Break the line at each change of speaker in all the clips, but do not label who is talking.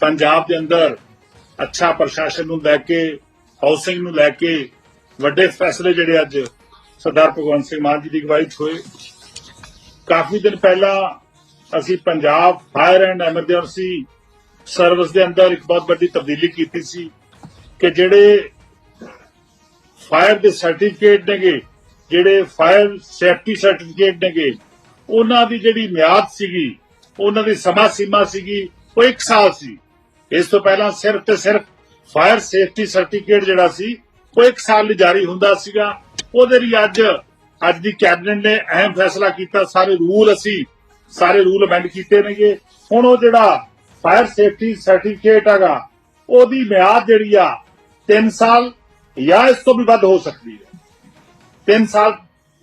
ਪੰਜਾਬ ਦੇ ਅੰਦਰ ਅੱਛਾ ਪ੍ਰਸ਼ਾਸਨ ਨੂੰ ਲੈ ਕੇ ਹਾਊਸਿੰਗ ਨੂੰ ਲੈ ਕੇ ਵੱਡੇ ਫੈਸਲੇ ਜਿਹੜੇ ਅੱਜ ਸਰਦਾਰ ਭਗਵੰਤ ਸਿੰਘ ਮਾਨ ਜੀ ਦੀ ਅਗਵਾਈ 'ਚ ਹੋਏ। ਕਾਫੀ ਦਿਨ ਪਹਿਲਾਂ ਅਸੀਂ Punjab fire and emergency service ਦੇ ਅੰਦਰ ਇੱਕ ਬਹੁਤ ਵੱਡੀ ਤਬਦੀਲੀ ਕੀਤੀ ਸੀ ਕਿ ਜਿਹੜੇ ਫਾਇਰ ਦੇ ਸਰਟੀਫਿਕੇਟ ਨੇਗੇ, ਜਿਹੜੇ ਫਾਇਰ ਸੇਫਟੀ ਸਰਟੀਫਿਕੇਟ ਨੇਗੇ, ਉਹਨਾਂ ਦੀ ਜਿਹੜੀ ਮਿਆਦ ਸੀਗੀ, ਉਹਨਾਂ ਦੀ ਸਮਾਂ ਸੀਮਾ ਸੀਗੀ, ਉਹ 1 ਸਾਲ ਸੀ। ਇਸ ਤੋਂ ਪਹਿਲਾਂ ਸਿਰਫ ਤੇ ਸਿਰਫ ਫਾਇਰ ਸੇਫਟੀ ਸਰਟੀਫਿਕੇਟ ਜਿਹੜਾ ਸੀ, ਉਹ 1 ਸਾਲ ਲਈ ਜਾਰੀ ਹੁੰਦਾ ਸੀਗਾ। ਉਹਦੇ ਲਈ ਅੱਜ ਅੱਜ ਦੀ ਕੈਬਨਿਟ ਨੇ ਅਹਿਮ ਫੈਸਲਾ ਕੀਤਾ। ਸਾਰੇ ਰੂਲ ਅਸੀਂ, ਸਾਰੇ ਰੂਲ ਅਮੈਂਡ ਕੀਤੇ ਨੇਗੇ। ਹੁਣ ਉਹ ਜਿਹੜਾ ਫਾਇਰ ਸੇਫਟੀ ਸਰਟੀਫਿਕੇਟ ਹੈਗਾ, ਉਹਦੀ ਮਿਆਦ ਜਿਹੜੀ ਆ 3 ਸਾਲ ਜਾਂ ਇਸ ਤੋਂ ਵੀ ਵੱਧ ਹੋ ਸਕਦੀ ਹੈ। 3 ਸਾਲ,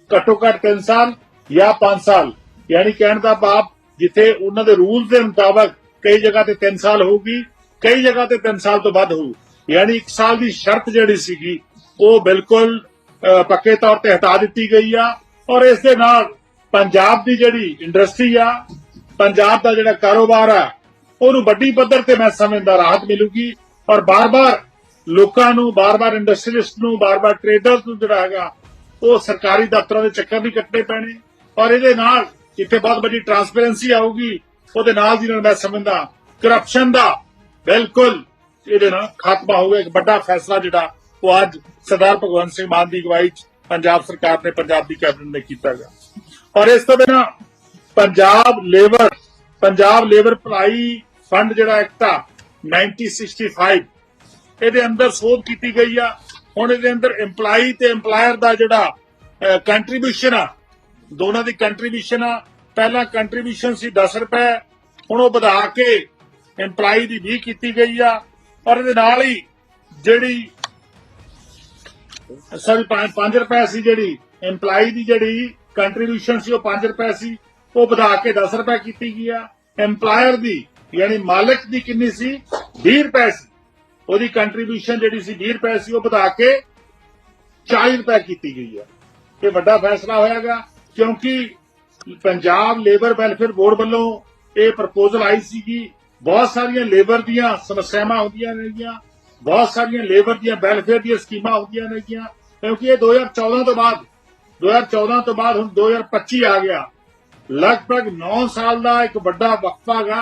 ਘੱਟੋ ਘੱਟ 3 ਸਾਲ ਜਾਂ 5 ਸਾਲ। ਯਾਨੀ ਕਹਿਣ ਦਾ ਭਾਵ, ਜਿੱਥੇ ਉਹਨਾਂ ਦੇ ਰੂਲਸ ਦੇ ਮੁਤਾਬਕ ਕਈ ਜਗ੍ਹਾ ਤੇ 3 ਸਾਲ ਹੋਊਗੀ ਕਈ ਜਗ੍ਹਾ ਤੇ 3 ਸਾਲ ਤੋਂ ਵੱਧ ਹੋਊ। ਯਾਨੀ 1 ਸਾਲ ਦੀ ਸ਼ਰਤ ਜਿਹੜੀ ਸੀਗੀ, ਉਹ ਬਿਲਕੁਲ ਪੱਕੇ ਤੌਰ ਤੇ ਹਟਾ ਦਿੱਤੀ ਗਈ ਆ। ਔਰ ਇਸ ਦੇ ਨਾਲ ਪੰਜਾਬ ਦੀ ਜਿਹੜੀ ਇੰਡਸਟਰੀ ਆ, ਪੰਜਾਬ ਦਾ ਜਿਹੜਾ ਕਾਰੋਬਾਰ ਆ, ਉਹਨੂੰ ਵੱਡੀ ਪੱਧਰ ਤੇ ਮੈਂ ਸਮਝਦਾ ਰਾਹਤ ਮਿਲੂਗੀ। ਔਰ ਬਾਰ-ਬਾਰ ਲੋਕਾਂ ਨੂੰ, ਬਾਰ-ਬਾਰ ਇੰਡਸਟਰੀਲਿਸਟ ਨੂੰ, ਬਾਰ-ਬਾਰ ਟ੍ਰੇਡਰਸ ਨੂੰ ਜਿਹੜਾ ਹੈਗਾ, ਉਹ ਸਰਕਾਰੀ ਦਫ਼ਤਰਾਂ ਦੇ ਚੱਕਰ ਨਹੀਂ ਕੱਟਣੇ ਪੈਣੇ। ਔਰ ਇਹਦੇ ਨਾਲ ਜਿੱਥੇ ਬਹੁਤ ਵੱਡੀ ਟਰਾਂਸਪੇਰੈਂਸੀ ਆਊਗੀ। ਉਹਦੇ ਨਾਲ ਦੀ ਨਾਲ ਮੈਂ ਸਮਝਦਾ ਕਰਪਸ਼ਨ ਦਾ ਬਿਲਕੁਲ। ਇਹਦੇ ਨਾਲ ਖਾਤਮਾ ਹੋਊਗਾ ਇੱਕ ਵੱਡਾ ਫੈਸਲਾ ਜਿਹੜਾ ਉਹ ਅੱਜ ਸਰਦਾਰ ਭਗਵੰਤ ਸਿੰਘ ਮਾਨ ਦੀ ਅਗਵਾਈ 'ਚ ਪੰਜਾਬ ਸਰਕਾਰ ਨੇ, ਪੰਜਾਬ ਦੀ ਕੈਬਨਿਟ ਨੇ ਕੀਤਾ ਗਿਆ ਔਰ ਇਸ ਤੋਂ ਬਿਨਾਂ ਪੰਜਾਬ ਲੇਬਰ ਪੰਜਾਬ ਲੇਬਰ ਭਲਾਈ ਫੰਡ ਜਿਹੜਾ ਐਕਟ ਆ 1965 ਇਹਦੇ ਅੰਦਰ ਸੋਧ ਕੀਤੀ ਗਈ ਆ। ਹੁਣ ਇਹਦੇ ਅੰਦਰ EMPLOYE ਤੇ EMPLOYER ਦਾ ਜਿਹੜਾ ਕੰਟਰੀਬਿਊਸ਼ਨ ਆ, ਦੋਨਾਂ ਦੀ ਕੰਟਰੀਬਿਊਸ਼ਨ ਆ। ਪਹਿਲਾਂ ਕੰਟਰੀਬਿਊਸ਼ਨ ਸੀ 10 ਰੁਪਏ, ਹੁਣ ਉਹ ਵਧਾ ਕੇ EMPLOYE ਦੀ 20 ਕੀਤੀ ਗਈ ਆ ਔਰ ਇਹਦੇ ਨਾਲ ਹੀ ਜਿਹੜੀ ਸੌਰੀ 5 ਰੁਪਏ ਸੀ ਜਿਹੜੀ EMPLOYE ਦੀ ਜਿਹੜੀ ਕੰਟਰੀਬਿਊਸ਼ਨ ਸੀ, ਉਹ 5 ਰੁਪਏ ਸੀ, ਉਹ ਵਧਾ ਕੇ 10 ਰੁਪਏ ਕੀਤੀ ਗਈ ਆ। EMPLOYER ਦੀ ਯਾਨੀ ਮਾਲਕ ਦੀ ਕਿੰਨੀ ਸੀ? 20 ਰੁਪਏ ਸੀ। ਉਹਦੀ ਕੰਟਰੀਬਿਊਸ਼ਨ ਜਿਹੜੀ ਸੀ 20 ਰੁਪਏ ਸੀ, ਉਹ ਵਧਾ ਕੇ 40 ਰੁਪਏ ਕੀਤੀ ਗਈ ਆ। ਇਹ ਵੱਡਾ ਫੈਸਲਾ ਹੋਇਆਗਾ, ਕਿਉਂਕਿ ਪੰਜਾਬ ਲੇਬਰ ਵੈਲਫੇਅਰ ਬੋਰਡ ਵੱਲੋਂ ਇਹ ਪ੍ਰਪੋਜ਼ਲ ਆਈ ਸੀਗੀ ਬਹੁਤ ਸਾਰੀਆਂ ਲੇਬਰ ਦੀਆਂ ਸਮੱਸਿਆਵਾਂ ਹੁੰਦੀਆਂ ਨੇਗੀਆਂ ਬਹੁਤ ਸਾਰੀਆਂ ਲੇਬਰ ਦੀਆਂ ਵੈਲਫੇਅਰ ਦੀਆਂ ਸਕੀਮਾਂ ਹੁੰਦੀਆਂ ਨੇਗੀਆਂ ਕਿਉਂਕਿ ਇਹ 2014 ਤੋਂ ਬਾਅਦ 2014 ਤੋਂ ਬਾਅਦ ਹੁਣ 2025 ਆ ਗਿਆ। ਲਗਭਗ 9 ਸਾਲ ਦਾ ਇੱਕ ਵੱਡਾ ਵਕਫਾ ਗਾ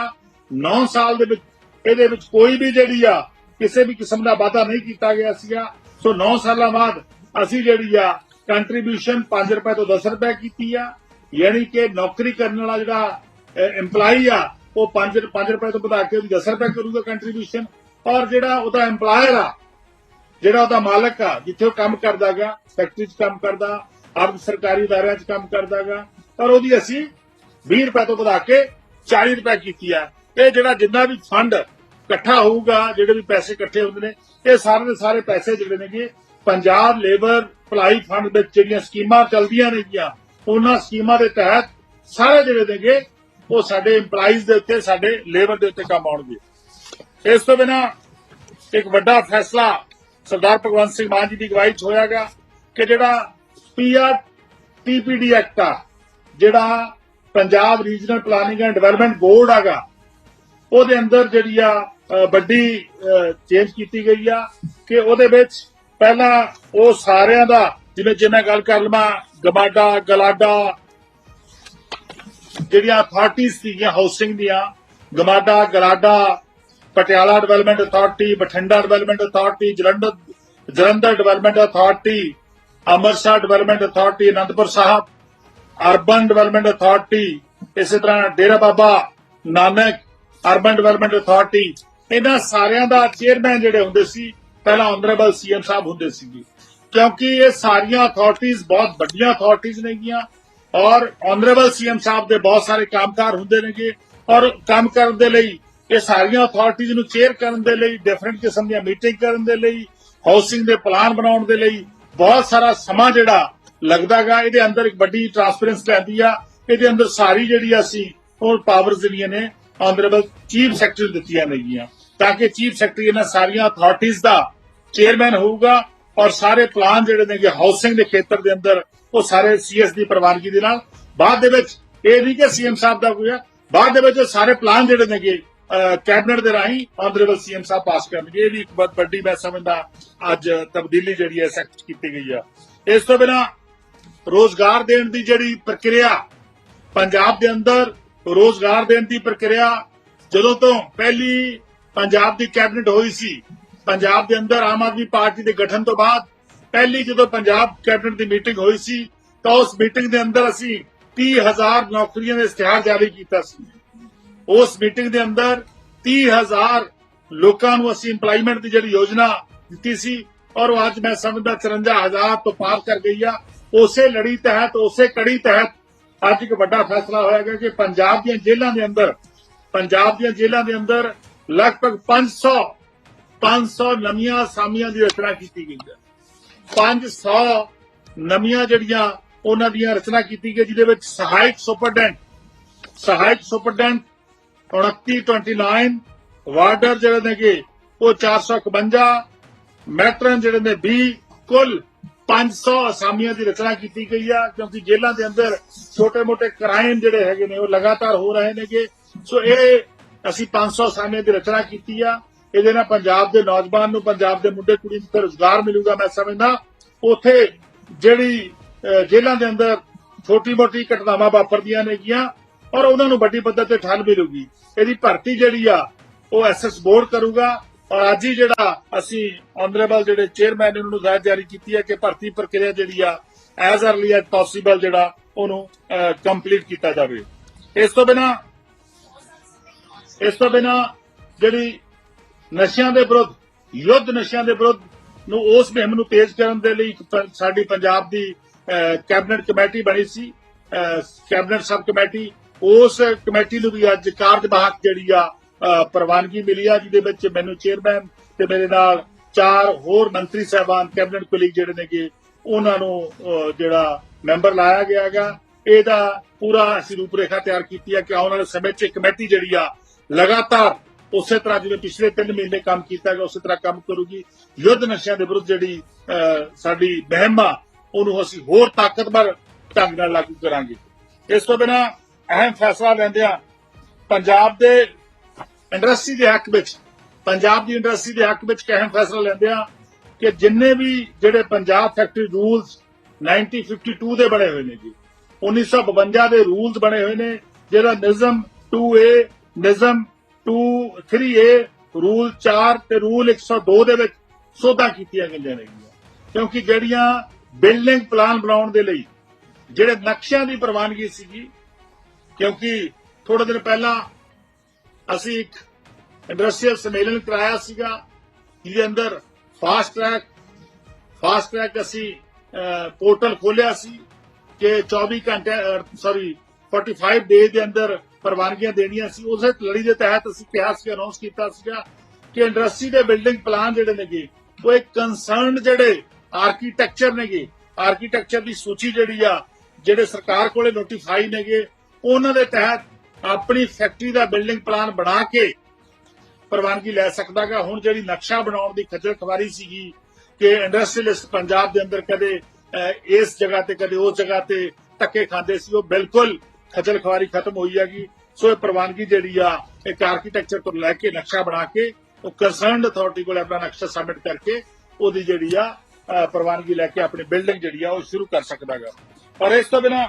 9 ਸਾਲ ਦੇ ਵਿੱਚ, ਇਹਦੇ ਵਿੱਚ ਕੋਈ ਵੀ ਜਿਹੜੀ ਆ, ਕਿਸੇ ਵੀ ਕਿਸਮ ਦਾ ਵਾਅਦਾ ਨਹੀਂ ਕੀਤਾ ਗਿਆ ਸੀਗਾ। ਸੋ 9 ਸਾਲਾਂ ਬਾਅਦ ਅਸੀਂ ਜਿਹੜੀ ਆ ਕੰਟਰੀਬਿਊਸ਼ਨ 5 ਰੁਪਏ ਤੋਂ 10 ਰੁਪਏ ਕੀਤੀ ਆ। ਯਾਨੀ ਕਿ ਨੌਕਰੀ ਕਰਨ ਵਾਲਾ ਜਿਹੜਾ EMPLOYE ਆ ਉਹ 5 5 ਰੁਪਏ ਤੋਂ ਵਧਾ ਕੇ ਉਹਦੀ 10 ਰੁਪਏ ਕਰੂਗਾ ਕੰਟਰੀਬਿਊਸ਼ਨ ਔਰ ਜਿਹੜਾ ਉਹਦਾ EMPLOYER ਆ, ਜਿਹੜਾ ਉਹਦਾ ਮਾਲਕ ਆ, ਜਿੱਥੇ ਉਹ ਕੰਮ ਕਰਦਾਗਾ ਫੈਕਟਰੀ 'ਚ ਕੰਮ ਕਰਦਾ ਅਰਧ ਸਰਕਾਰੀ ਅਦਾਰਿਆਂ 'ਚ ਕੰਮ ਕਰਦਾਗਾ, ਔਰ ਉਹਦੀ ਅਸੀਂ 20 ਰੁਪਏ ਤੋਂ ਵਧਾ ਕੇ 40 ਰੁਪਏ ਕੀਤੀ ਆ। ਇਹ ਜਿਹੜਾ ਜਿੰਨਾ ਵੀ ਫੰਡ ਇਕੱਠਾ ਹੋਊਗਾ, ਜਿਹੜੇ ਵੀ ਪੈਸੇ ਇਕੱਠੇ ਹੁੰਦੇ ਨੇ, ਇਹ ਸਾਰੇ ਦੇ ਸਾਰੇ ਪੈਸੇ ਜਿਹੜੇ ਨੇਗੇ, ਪੰਜਾਬ ਲੇਬਰ ਭਲਾਈ ਫੰਡ ਵਿੱਚ ਜਿਹੜੀਆਂ ਸਕੀਮਾਂ ਚੱਲਦੀਆਂ ਨੇਗੀਆਂ, ਉਹਨਾਂ ਸਕੀਮਾਂ ਦੇ ਤਹਿਤ ਸਾਰੇ ਜਿਹੜੇ ਨੇਗੇ ਉਹ ਸਾਡੇ EMPLOYEES ਦੇ ਉੱਤੇ, ਸਾਡੇ ਲੇਬਰ ਦੇ ਉੱਤੇ ਕੰਮ ਆਉਣਗੇ। ਇਸ ਤੋਂ ਬਿਨਾ ਇੱਕ ਵੱਡਾ ਫੈਸਲਾ ਸਰਦਾਰ ਭਗਵੰਤ ਸਿੰਘ ਮਾਨ ਜੀ ਦੀ ਅਗਵਾਈ 'ਚ ਹੋਇਆਗਾ ਕਿ ਜਿਹੜਾ ਪੀਆਰ ਟੀਪੀਡੀ ਐਕਟ ਆ, ਜਿਹੜਾ Punjab regional planning and development board ਆਗਾ ਉਹਦੇ ਅੰਦਰ ਜਿਹੜੀ ਆ ਵੱਡੀ ਚੇਂਜ ਕੀਤੀ ਗਈ ਆ ਕਿ ਉਹਦੇ ਵਿੱਚ ਪਹਿਲਾਂ ਉਹ ਸਾਰਿਆਂ ਦਾ, ਜਿਵੇਂ ਜੇ ਮੈਂ ਗੱਲ ਕਰ ਲਵਾਂ, ਗਮਾਡਾ, ਗਲਾਡਾ ਜਿਹੜੀਆਂ ਅਥਾਰਟੀਆਂ ਸੀਗੀਆਂ ਹਾਊਸਿੰਗ ਦੀਆਂ, GMADA GLADA Patiala development authority Bathinda development authority Jalandhar Jalandhar development authority Amritsar development authority Anandpur Sahib, urban development authority ਇਸੇ ਤਰ੍ਹਾਂ Dera Baba Nanak, urban development authority ਇਹਨਾਂ ਸਾਰਿਆਂ ਦਾ ਚੇਅਰਮੈਨ ਜਿਹੜੇ ਹੁੰਦੇ ਸੀ, ਪਹਿਲਾਂ ਆਨਰੇਬਲ ਸੀਐਮ ਸਾਹਿਬ ਹੁੰਦੇ ਸੀਗੇ। ਕਿਉਂਕਿ ਇਹ ਸਾਰੀਆਂ ਅਥਾਰਟੀਆਂ ਬਹੁਤ ਵੱਡੀਆਂ ਅਥਾਰਟੀਆਂ ਨੇਗੀਆਂ ਔਰ ਆਨਰੇਬਲ ਸੀਐਮ ਸਾਹਿਬ ਦੇ ਬਹੁਤ ਸਾਰੇ ਕੰਮਕਾਰ ਹੁੰਦੇ ਨੇਗੇ ਔਰ ਕੰਮ ਕਰਨ ਦੇ ਲਈ ਇਹ ਸਾਰੀਆਂ ਅਥਾਰਟੀਆਂ ਨੂੰ ਚੇਅਰ ਕਰਨ ਦੇ ਲਈ ਡਿਫਰੈਂਟ ਕਿਸਮ ਦੀਆਂ ਮੀਟਿੰਗ ਕਰਨ ਦੇ ਲਈ ਹਾਊਸਿੰਗ ਦੇ ਪਲਾਨ ਬਣਾਉਣ ਦੇ ਲਈ ਬਹੁਤ ਸਾਰਾ ਸਮਾਂ ਜਿਹੜਾ ਲੱਗਦਾਗਾ ਇਹਦੇ ਅੰਦਰ ਇੱਕ ਵੱਡੀ ਟਰਾਂਸਪੇਰੈਂਸ ਲੈਂਦੀ ਆ, ਇਹਦੇ ਅੰਦਰ ਸਾਰੀ ਜਿਹੜੀ ਅਸੀਂ ਉਹ ਪਾਵਰਸ ਜਿਹੜੀਆਂ ਨੇ ਆਨਰੇਬਲ ਚੀਫ ਸੈਕਟਰੀ ਨੂੰ ਦਿੱਤੀਆਂ ਨੇਗੀਆਂ, ਤਾਂ ਕਿ ਚੀਫ ਸੈਕਟਰੀ ਇਹਨਾਂ ਸਾਰੀਆਂ ਅਥਾਰਟੀਆਂ ਦਾ ਚੇਅਰਮੈਨ ਹੋਊਗਾ ਔਰ ਸਾਰੇ ਪਲਾਨ ਜਿਹੜੇ ਨੇਗੇ ਹਾਊਸਿੰਗ ਦੇ ਖੇਤਰ ਦੇ ਅੰਦਰ ਉਹ ਸਾਰੇ ਸੀਐਸ ਦੀ ਪ੍ਰਵਾਨਗੀ ਦੇ ਨਾਲ। ਬਾਅਦ ਦੇ ਵਿੱਚ ਇਹ ਨਹੀਂ ਕਿ ਸੀਐਮ ਸਾਹਿਬ ਦਾ ਕੋਈ ਬਾਅਦ ਦੇ ਵਿੱਚ ਉਹ ਸਾਰੇ ਪਲਾਨ ਜਿਹੜੇ ਨੇਗੇ ਕੈਬਨਿਟ ਦੇ ਰਾਹੀਂ ਆਨਰੇਬਲ ਸੀਐਮ ਸਾਹਿਬ ਪਾਸ ਕਰਨਗੇ। ਇਹ ਵੀ ਇੱਕ ਬਹੁਤ ਵੱਡੀ ਮੈਂ ਸਮਝਦਾ ਅੱਜ ਤਬਦੀਲੀ ਜਿਹੜੀ ਹੈ ਸੈਕਟ ਕੀਤੀ ਗਈ ਆ। ਇਸ ਤੋਂ ਬਿਨਾ ਰੋਜ਼ਗਾਰ ਦੇਣ ਦੀ ਜਿਹੜੀ ਪ੍ਰਕਿਰਿਆ ਪੰਜਾਬ ਦੇ ਅੰਦਰ, ਰੋਜ਼ਗਾਰ ਦੇਣ ਦੀ ਪ੍ਰਕਿਰਿਆ ਜਦੋਂ ਤੋਂ ਪਹਿਲੀ ਪੰਜਾਬ ਦੀ ਕੈਬਨਿਟ ਹੋਈ ਸੀ, ਪੰਜਾਬ ਦੇ ਅੰਦਰ ਆਮ ਆਦਮੀ ਪਾਰਟੀ ਦੇ ਗਠਨ ਤੋਂ ਬਾਅਦ ਪਹਿਲੀ ਜਦੋਂ ਪੰਜਾਬ ਕੈਬਨਿਟ ਦੀ ਮੀਟਿੰਗ ਹੋਈ ਸੀ, ਤਾਂ ਉਸ ਮੀਟਿੰਗ ਦੇ ਅੰਦਰ ਅਸੀਂ 30000 ਨੌਕਰੀਆਂ ਦਾ ਇਸ਼ਤਿਹਾਰ ਜਾਰੀ ਕੀਤਾ ਸੀ। ਉਸ ਮੀਟਿੰਗ ਦੇ ਅੰਦਰ 30000 ਲੋਕਾਂ ਨੂੰ ਅਸੀਂ EMPLOYMENT ਦੀ ਜਿਹੜੀ ਯੋਜਨਾ ਦਿੱਤੀ ਸੀ, ਔਰ ਉਹ ਅੱਜ ਮੈਂ ਸਮਝਦਾ 54000 ਤੋਂ ਪਾਰ ਕਰ ਗਈ ਆ। ਉਸੇ ਲੜੀ ਤਹਿਤ, ਉਸੇ ਕੜੀ ਤਹਿਤ ਅੱਜ ਇੱਕ ਵੱਡਾ ਫੈਸਲਾ ਹੋਇਆ ਕਿ ਪੰਜਾਬ ਦੀਆਂ ਜੇਲ੍ਹਾਂ ਦੇ ਅੰਦਰ, ਪੰਜਾਬ ਦੀਆਂ ਜੇਲ੍ਹਾਂ ਦੇ ਅੰਦਰ ਲਗਭਗ 500 500 ਨਵੀਆਂ ਅਸਾਮੀਆਂ ਦੀ ਰਚਨਾ ਕੀਤੀ ਗਈ ਹੈ। 500 ਨਵੀਆਂ ਜਿਹੜੀਆਂ ਉਹਨਾਂ ਦੀਆਂ ਰਚਨਾ ਕੀਤੀ ਗਈ, ਜਿਹਦੇ ਵਿੱਚ ਸਹਾਇਕ ਸੁਪਰਡੈਂਟ ਸਹਾਇਕ ਸੁਪਰਡੈਂਟ 2929 ਵਾਰਡਰ ਜਿਹੜੇ ਨੇਗੇ, ਉਹ 451 ਮੈਟਰਨ ਜਿਹੜੇ ਨੇ 20 ਕੁੱਲ 500 ਅਸਾਮੀਆਂ ਦੀ ਰਚਨਾ ਕੀਤੀ ਗਈ ਆ, ਕਿਉਂਕਿ ਜੇਲ੍ਹਾਂ ਦੇ ਅੰਦਰ ਛੋਟੇ-ਮੋਟੇ ਕ੍ਰਾਈਮ ਜਿਹੜੇ ਹੈਗੇ ਨੇ, ਉਹ ਲਗਾਤਾਰ ਹੋ ਰਹੇ ਨੇਗੇ। ਸੋ ਇਹ ਅਸੀਂ 500 ਅਸਾਮੀਆਂ ਦੀ ਰਚਨਾ ਕੀਤੀ ਆ। ਇਹਦੇ ਨਾਲ ਪੰਜਾਬ ਦੇ ਨੌਜਵਾਨ ਨੂੰ ਪੰਜਾਬ ਦੇ ਮੁੰਡੇ ਕੁੜੀ ਨੂੰ ਰੋਜ਼ਗਾਰ ਮਿਲੂਗਾ ਮੈਂ ਸਮਝਦਾ। ਉਥੇ ਜਿਹੜੀ ਅਹ, ਜੇਲ੍ਹਾਂ ਦੇ ਅੰਦਰ ਛੋਟੀ-ਮੋਟੀ ਘਟਨਾਵਾਂ ਵਾਪਰਦੀਆਂ ਨੇਗੀਆਂ ਔਰ ਉਹਨਾਂ ਨੂੰ ਵੱਡੀ ਪੱਧਰ ਤੇ ਠੱਲ ਮਿਲੂਗੀ। ਇਹਦੀ ਭਰਤੀ ਜਿਹੜੀ ਆ ਉਹ ਐਸਐਸ ਬੋਰਡ ਕਰੂਗਾ ਔਰ ਅੱਜ ਹੀ ਜਿਹੜਾ ਅਸੀਂ ਆਨਰੇਬਲ ਜਿਹੜੇ ਚੇਅਰਮੈਨ ਨੇ ਉਹਨਾਂ ਨੂੰ ਹਦਾਇਤ ਜਾਰੀ ਕੀਤੀ ਹੈ ਕਿ ਭਰਤੀ ਪ੍ਰਕਿਰਿਆ ਜਿਹੜੀ ਆ ਐਜ਼ ਅਰਲੀ ਐਜ਼ ਪੋਸੀਬਲ ਜਿਹੜਾ ਉਹਨੂੰ ਕੰਪਲੀਟ ਕੀਤਾ ਜਾਵੇ। ਇਸ ਤੋਂ ਬਿਨਾ ਇਸ ਤੋਂ ਬਿਨਾ ਜਿਹੜੀ ਨਸ਼ਿਆਂ ਦੇ ਵਿਰੁੱਧ, ਯੁੱਧ ਨਸ਼ਿਆਂ ਦੇ ਵਿਰੁੱਧ ਨੂੰ ਉਸ ਮੁਹਿੰਮ ਨੂੰ ਤੇਜ਼ ਕਰਨ ਦੇ ਲਈ ਸਾਡੀ ਪੰਜਾਬ ਦੀ ਕੈਬਨਿਟ ਕਮੇਟੀ ਬਣੀ ਸੀ। ਕੈਬਨਿਟ ਸਬ ਕਮੇਟੀ, ਉਸ ਕਮੇਟੀ ਨੂੰ ਵੀ ਅੱਜ ਕਾਰਜਵਾਹਕ ਜਿਹੜੀ ਆ ਪ੍ਰਵਾਨਗੀ ਮਿਲੀ ਆ, ਜਿਹਦੇ ਵਿੱਚ ਮੈਨੂੰ ਚੇਅਰਮੈਨ ਤੇ ਮੇਰੇ ਨਾਲ ਚਾਰ ਹੋਰ ਮੰਤਰੀ ਸਾਹਿਬਾਨ, ਕੈਬਨਿਟ ਕੁਲੀਗ ਜਿਹੜੇ ਨੇਗੇ, ਉਹਨਾਂ ਨੂੰ ਜਿਹੜਾ ਮੈਂਬਰ ਲਾਇਆ ਗਿਆ ਹੈਗਾ। ਇਹਦਾ ਪੂਰਾ ਅਸੀਂ ਰੂਪਰੇਖਾ ਤਿਆਰ ਕੀਤੀ ਹੈ ਕਿ ਆਉਣ ਵਾਲੇ ਸਮੇਂ 'ਚ ਕਮੇਟੀ ਜਿਹੜੀ ਆ, ਲਗਾਤਾਰ ਉਸੇ ਤਰ੍ਹਾਂ ਜਿਵੇਂ ਪਿਛਲੇ 3 ਮਹੀਨੇ ਕੰਮ ਕੀਤਾ ਗਿਆ, ਉਸੇ ਤਰ੍ਹਾਂ ਕੰਮ ਕਰੂਗੀ। ਯੁੱਧ ਨਸ਼ਿਆਂ ਦੇ ਵਿਰੁੱਧ ਜਿਹੜੀ ਸਾਡੀ ਮੁਹਿੰਮ ਆ, ਉਹਨੂੰ ਅਸੀਂ ਹੋਰ ਤਾਕਤਵਰ ਢੰਗ ਨਾਲ ਲਾਗੂ ਕਰਾਂਗੇ। ਇਸ ਤੋਂ ਬਿਨਾ ਅਹਿਮ ਫੈਸਲਾ ਲੈਂਦਿਆਂ ਪੰਜਾਬ ਦੇ ਇੰਡਸਟਰੀ ਦੇ ਹੱਕ ਵਿੱਚ, ਪੰਜਾਬ ਦੀ ਇੰਡਸਟਰੀ ਦੇ ਹੱਕ ਵਿੱਚ ਇੱਕ ਅਹਿਮ ਫੈਸਲਾ ਲੈਂਦਿਆਂ ਕਿ ਜਿੰਨੇ ਵੀ ਜਿਹੜੇ ਪੰਜਾਬ ਫੈਕਟਰੀ ਰੂਲਸ 1952 ਦੇ ਬਣੇ ਹੋਏ ਨੇ ਜੀ 1952 ਦੇ ਰੂਲਸ ਬਣੇ ਹੋਏ ਨੇ, ਜਿਹੜਾ ਨਿਜ਼ਮ 2A ਨਿਜ਼ਮ 2 3A ਰੂਲ 4 ਤੇ ਰੂਲ 102 ਦੇ ਵਿੱਚ ਸੋਧਾਂ ਕੀਤੀਆਂ ਗਈਆਂ ਨੇ ਕਿਉਂਕਿ ਜਿਹੜੀਆਂ ਬਿਲਡਿੰਗ ਪਲਾਨ ਬਣਾਉਣ ਦੇ ਲਈ, ਜਿਹੜੇ ਨਕਸ਼ਿਆਂ ਦੀ ਪ੍ਰਵਾਨਗੀ ਸੀਗੀ, ਕਿਉਂਕਿ ਥੋੜੇ ਦਿਨ ਪਹਿਲਾਂ ਅਸੀਂ ਇੱਕ ਇੰਡਸਟਰੀਅਲ ਸੰਮੇਲਨ ਕਰਾਇਆ ਸੀਗਾ, ਜਿਹਦੇ ਅੰਦਰ ਫਾਸਟ ਟਰੈਕ ਫਾਸਟ ਟਰੈਕ ਅਸੀਂ ਪੋਰਟਲ ਖੋਲਿਆ ਸੀ ਕਿ 24 ਘੰਟੇ ਸੌਰੀ 45 ਡੇ ਦੇ ਅੰਦਰ ਪ੍ਰਵਾਨਗੀਆਂ ਦੇਣੀਆਂ ਸੀ, ਉਸੇ ਲੜੀ ਦੇ ਤਹਿਤ ਅਸੀਂ ਕਿਹਾ ਸੀ ਅਨਾਉਂਸ ਕੀਤਾ ਸੀਗਾ ਕਿ ਇੰਡਸਟਰੀ ਦੇ ਬਿਲਡਿੰਗ ਪਲਾਨ ਜਿਹੜੇ ਨੇਗੇ, ਉਹ ਇੱਕ ਕੰਸਰਨਡ ਜਿਹੜੇ ਆਰਕੀਟੈਕਚਰ ਨੇਗੇ ਆਰਕੀਟੈਕਚਰ ਦੀ ਸੂਚੀ ਜਿਹੜੀ ਆ, ਜਿਹੜੇ ਸਰਕਾਰ ਕੋਲੇ ਨੋਟੀਫਾਈ ਨੇਗੇ, ਉਹਨਾਂ ਦੇ ਤਹਿਤ ਆਪਣੀ ਫੈਕਟਰੀ ਦਾ ਬਿਲਡਿੰਗ ਪਲਾਨ ਬਣਾ ਕੇ ਪ੍ਰਵਾਨਗੀ ਲੈ ਸਕਦਾਗਾ। ਹੁਣ ਜਿਹੜੀ ਨਕਸ਼ਾ ਬਣਾਉਣ ਦੀ ਖੱਜਲ ਖਵਾਰੀ ਸੀਗੀ ਕਿ ਇੰਡਸਟਰੀਅਲਿਸਟ ਪੰਜਾਬ ਦੇ ਅੰਦਰ ਕਦੇ ਇਸ ਜਗ੍ਹਾ ਤੇ, ਕਦੇ ਉਸ ਜਗ੍ਹਾ ਤੇ ਧੱਕੇ ਖਾਂਦੇ ਸੀ, ਉਹ ਬਿਲਕੁਲ ਖੱਜਲ ਖਵਾਰੀ ਖਤਮ ਹੋਈ ਹੈਗੀ। ਸੋ ਇਹ ਪ੍ਰਵਾਨਗੀ ਜਿਹੜੀ ਆ, ਇੱਕ ਆਰਕੀਟੈਕਚਰ ਤੋਂ ਲੈ ਕੇ ਨਕਸ਼ਾ ਬਣਾ ਕੇ, ਉਹ ਕੰਸਰਨਡ ਅਥਾਰਟੀ ਕੋਲ ਆਪਣਾ ਨਕਸ਼ਾ ਸਬਮਿਟ ਕਰਕੇ, ਉਹਦੀ ਜਿਹੜੀ ਆ ਪ੍ਰਵਾਨਗੀ ਲੈ ਕੇ ਆਪਣੀ ਬਿਲਡਿੰਗ ਜਿਹੜੀ ਆ, ਉਹ ਸ਼ੁਰੂ ਕਰ ਸਕਦਾਗਾ ਔਰ ਇਸ ਤੋਂ ਬਿਨਾ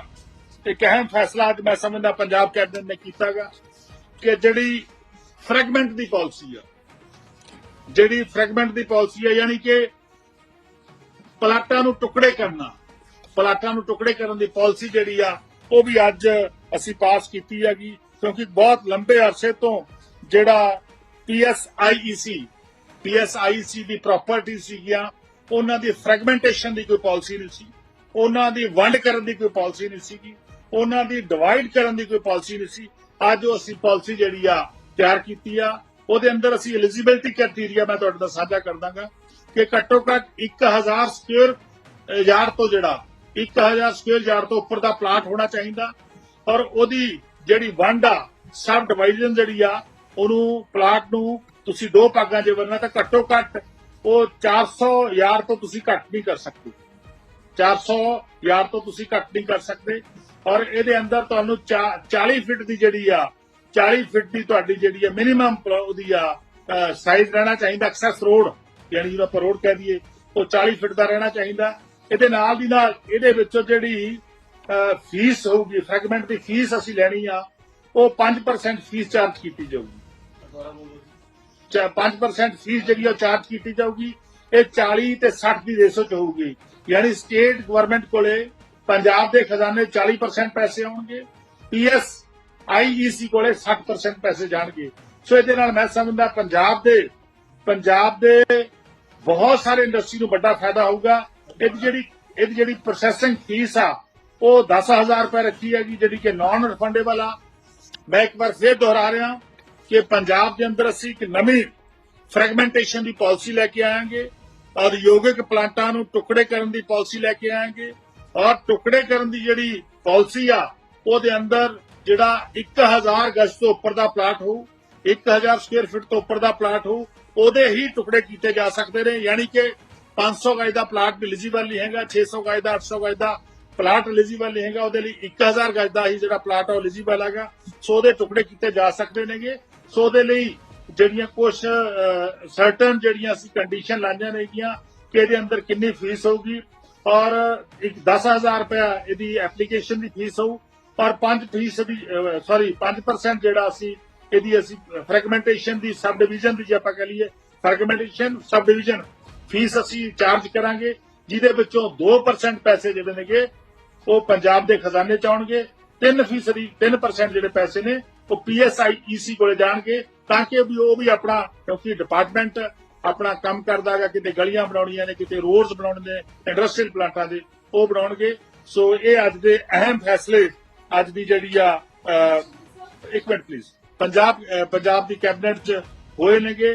ਇੱਕ ਅਹਿਮ ਫੈਸਲਾ ਅੱਜ ਮੈਂ ਸਮਝਦਾ ਪੰਜਾਬ ਕੈਬਨਿਟ ਨੇ ਕੀਤਾਗਾ ਕਿ ਜਿਹੜੀ ਫਰੈਗਮੈਂਟ ਦੀ ਪਾਲਿਸੀ ਆ, ਜਿਹੜੀ ਫਰੈਗਮੈਂਟ ਦੀ ਪਾਲਿਸੀ ਆ, ਯਾਨੀ ਕਿ ਪਲਾਟਾਂ ਨੂੰ ਟੁਕੜੇ ਕਰਨਾ, ਪਲਾਟਾਂ ਨੂੰ ਟੁਕੜੇ ਕਰਨ ਦੀ ਪਾਲਿਸੀ ਜਿਹੜੀ ਆ ਉਹ ਵੀ ਅੱਜ ਅਸੀਂ ਪਾਸ ਕੀਤੀ ਹੈਗੀ, ਕਿਉਂਕਿ ਬਹੁਤ ਲੰਬੇ ਅਰਸੇ ਤੋਂ ਜਿਹੜਾ ਪੀਐਸਆਈਈਸੀ ਪੀਐਸਆਈਸੀ ਦੀ ਪ੍ਰਾਪਰਟੀ ਸੀਗੀਆਂ, ਉਹਨਾਂ ਦੀ ਫਰੈਗਮੈਂਟੇਸ਼ਨ ਦੀ ਕੋਈ ਪਾਲਿਸੀ ਨਹੀਂ ਸੀ, ਉਹਨਾਂ ਦੀ ਵੰਡ ਕਰਨ ਦੀ ਕੋਈ ਪਾਲਿਸੀ ਨਹੀਂ ਸੀਗੀ, ਉਹਨਾਂ ਦੀ ਡਿਵਾਈਡ ਕਰਨ ਦੀ ਕੋਈ ਪਾਲਿਸੀ ਨਹੀਂ ਸੀ। ਅੱਜ ਉਹ ਅਸੀਂ ਪਾਲਿਸੀ ਜਿਹੜੀ ਆ ਤਿਆਰ ਕੀਤੀ ਆ, ਉਹਦੇ ਅੰਦਰ ਅਸੀਂ ਐਲੀਜੀਬਿਲਟੀ ਕ੍ਰਾਈਟੇਰੀਆ ਮੈਂ ਤੁਹਾਡੇ ਨਾਲ ਸਾਂਝਾ ਕਰ ਦਾਂਗਾ ਕਿ ਘੱਟੋ ਘੱਟ 1000 ਸਕੁਅਰ ਯਾਰਡ ਤੋਂ ਜਿਹੜਾ 1000 ਸਕੁਅਰ ਯਾਰਡ ਤੋਂ ਉੱਪਰ ਦਾ ਪਲਾਟ ਹੋਣਾ ਚਾਹੀਦਾ ਔਰ ਉਹਦੀ ਜਿਹੜੀ ਵੰਡ ਆ ਸਬ ਡਿਵਾਈਜ਼ਨ ਜਿਹੜੀ ਆ, ਉਹਨੂੰ ਪਲਾਟ ਨੂੰ ਤੁਸੀਂ ਦੋ ਭਾਗਾਂ 'ਚ ਵੰਡਣਾ ਤਾਂ ਘੱਟੋ ਘੱਟ ਉਹ 400 ਯਾਰਡ ਤੋਂ ਤੁਸੀਂ ਘੱਟ ਨਹੀਂ ਕਰ ਸਕਦੇ। 400 ਯਾਰਡ ਤੋਂ ਤੁਸੀਂ ਘੱਟ ਨਹੀਂ ਕਰ ਸਕਦੇ ਔਰ ਇਹਦੇ ਅੰਦਰ ਤੁਹਾਨੂੰ ਚਾ- 40 ਫੀਟ ਦੀ ਜਿਹੜੀ ਆ 40 ਫੀਟ ਦੀ ਤੁਹਾਡੀ ਜਿਹੜੀ ਆ ਮਿਨੀਮਮ ਉਹਦੀ ਆ ਸਾਈਜ਼ ਰਹਿਣਾ ਚਾਹੀਦਾ ਐਕਸੈਸ ਰੋਡ ਯਾਨੀ ਜਿਹਨੂੰ ਆਪਾਂ ਰੋਡ ਕਹਿ ਦਈਏ, ਉਹ 40 ਫੀਟ ਦਾ ਰਹਿਣਾ ਚਾਹੀਦਾ। ਇਹਦੇ ਨਾਲ ਦੀ ਨਾਲ ਇਹਦੇ ਵਿੱਚੋਂ ਜਿਹੜੀ ਫੀਸ ਹੋਊਗੀ ਫਰੈਗਮੈਂਟ ਦੀ ਫੀਸ ਅਸੀਂ ਲੈਣੀ ਆ, ਉਹ 5% ਫੀਸ ਚਾਰਜ ਕੀਤੀ ਜਾਊਗੀ। ਚਾ- 5% ਫੀਸ ਜਿਹੜੀ ਉਹ ਚਾਰਜ ਕੀਤੀ ਜਾਊਗੀ, ਇਹ 40 ਤੇ 60 ਦੀ ਰੇਸ਼ੋ ਚ ਹੋਊਗੀ। ਯਾਨੀ ਸਟੇਟ ਗਵਰਨਮੈਂਟ ਕੋਲੇ ਪੰਜਾਬ ਦੇ ਖਜ਼ਾਨੇ 40% ਪੈਸੇ ਆਉਣਗੇ ਪੀਐਸ ਆਈਈਸੀ ਕੋਲੇ 60% ਪੈਸੇ ਜਾਣਗੇ। ਸੋ ਇਹਦੇ ਨਾਲ ਮੈਂ ਸਮਝਦਾ, ਪੰਜਾਬ ਦੇ ਪੰਜਾਬ ਦੇ ਬਹੁਤ ਸਾਰੇ ਇੰਡਸਟਰੀ ਨੂੰ ਵੱਡਾ ਫਾਇਦਾ ਹੋਊਗਾ। ਇਹਦੀ ਜਿਹੜੀ ਇਹਦੀ ਜਿਹੜੀ ਪ੍ਰੋਸੈਸਿੰਗ ਫੀਸ ਆ, ਉਹ 10000 ਰੁਪਏ ਰੱਖੀ ਹੈਗੀ, ਜਿਹੜੀ ਕਿ ਨਾਨ ਰਿਫੰਡੇਬਲ ਆ। ਮੈਂ ਇੱਕ ਵਾਰ ਫੇਰ ਦੁਹਰਾ ਰਿਹਾ ਕਿ ਪੰਜਾਬ ਦੇ ਅੰਦਰ ਅਸੀਂ ਇੱਕ ਨਵੀਂ ਫਰੈਗਮੈਂਟੇਸ਼ਨ ਦੀ ਪਾਲਿਸੀ ਲੈ ਕੇ ਆਵਾਂਗੇ ਔਰ ਯੋਗਿਕ ਪਲਾਂਟਾਂ ਨੂੰ ਟੁਕੜੇ ਕਰਨ ਦੀ ਪਾਲਿਸੀ ਲੈ ਕੇ ਆਵਾਂਗੇ ਔਰ ਟੁਕੜੇ ਕਰਨ ਦੀ ਜਿਹੜੀ ਪਾਲਿਸੀ ਆ, ਉਹਦੇ ਅੰਦਰ ਜਿਹੜਾ 1000 ਗਜ ਤੋਂ ਉੱਪਰ ਦਾ ਪਲਾਟ ਹੋਊ 1000 ਸਕੁਅਰ ਫੀਟ ਤੋਂ ਉੱਪਰ ਦਾ ਪਲਾਟ ਹੋਊ, ਉਹਦੇ ਹੀ ਟੁਕੜੇ ਕੀਤੇ ਜਾ ਸਕਦੇ ਨੇ, ਯਾਨੀ ਕਿ 500 ਗਜ ਦਾ ਪਲਾਟ ਵੀ ਐਲੀਜੀਬਲ ਨਹੀਂ ਹੈਗਾ 600 ਗਜ ਦਾ 800 ਗਜ ਦਾ ਪਲਾਟ ਐਲੀਜੀਬਲ ਨਹੀਂ ਹੈਗਾ, ਉਹਦੇ ਲਈ 1000 ਗਜ ਦਾ ਹੀ ਜਿਹੜਾ ਪਲਾਟ ਆ ਉਹ ਐਲੀਜੀਬਲ ਹੈਗਾ। ਸੋ ਉਹਦੇ ਟੁਕੜੇ ਕੀਤੇ ਜਾ ਸਕਦੇ ਨੇਗੇ। ਸੋ ਉਹਦੇ ਲਈ ਜਿਹੜੀਆਂ ਕੁਝ ਸਰਟਨ ਜਿਹੜੀਆਂ ਅਸੀਂ ਕੰਡੀਸ਼ਨ ਲਾਈਆਂ ਨੇਗੀਆਂ ਕਿ ਇਹਦੇ ਅੰਦਰ ਕਿੰਨੀ ਫੀਸ ਹੋਊਗੀ। ਔਰ ਇੱਕ 10000 ਰੁਪਇਆ ਇਹਦੀ ਐਪਲੀਕੇਸ਼ਨ ਦੀ ਫੀਸ ਹੋਊ। ਔਰ 5 ਫੀਸ ਦੀ ਸੌਰੀ 5% ਜਿਹੜਾ ਅਸੀਂ ਇਹਦੀ ਅਸੀਂ ਫਰੈਗਮੈਂਟੇਸ਼ਨ ਦੀ ਸਬ ਡਿਵੀਜ਼ਨ ਦੀ ਜੇ ਆਪਾਂ ਕਹ ਲਈਏ ਫਰੈਗਮੈਂਟੇਸ਼ਨ ਸਬ ਡਿਵੀਜ਼ਨ ਫੀਸ ਅਸੀਂ ਚਾਰਜ ਕਰਾਂਗੇ ਜਿਹਦੇ ਵਿੱਚੋਂ 2% ਪੈਸੇ ਜਿਹੜੇ ਨੇਗੇ ਉਹ ਪੰਜਾਬ ਦੇ ਖਜ਼ਾਨੇ ਚ ਆਉਣਗੇ 3% ਦੀ 3% ਜਿਹੜੇ ਪੈਸੇ ਨੇ ਉਹ ਪੀਐਸਆਈ ਈਸੀ ਕੋਲੇ ਜਾਣਗੇ ਤਾਂ ਕਿ ਵੀ ਉਹ ਵੀ ਆਪਣਾ ਕਿਉਂਕਿ ਡਿਪਾਰਟਮੈਂਟ ਆਪਣਾ ਕੰਮ ਕਰਦਾ ਹੈਗਾ ਕਿਤੇ ਗਲੀਆਂ ਬਣਾਉਣੀਆਂ ਨੇ ਕਿਤੇ ਰੋਡਸ ਬਣਾਉਣੇ ਨੇ ਇੰਡਸਟਰੀਅਲ ਪਲਾਂਟਾਂ ਦੇ ਉਹ ਬਣਾਉਣਗੇ। ਸੋ ਇਹ ਅੱਜ ਦੇ ਅਹਿਮ ਫੈਸਲੇ ਅੱਜ ਦੀ ਜਿਹੜੀ ਆ ਅਹ, ਇੱਕ ਮਿੰਟ ਪਲੀਜ਼ ਪੰਜਾਬ ਪੰਜਾਬ ਦੀ ਕੈਬਨਿਟ ਚ ਹੋਏ ਨੇਗੇ।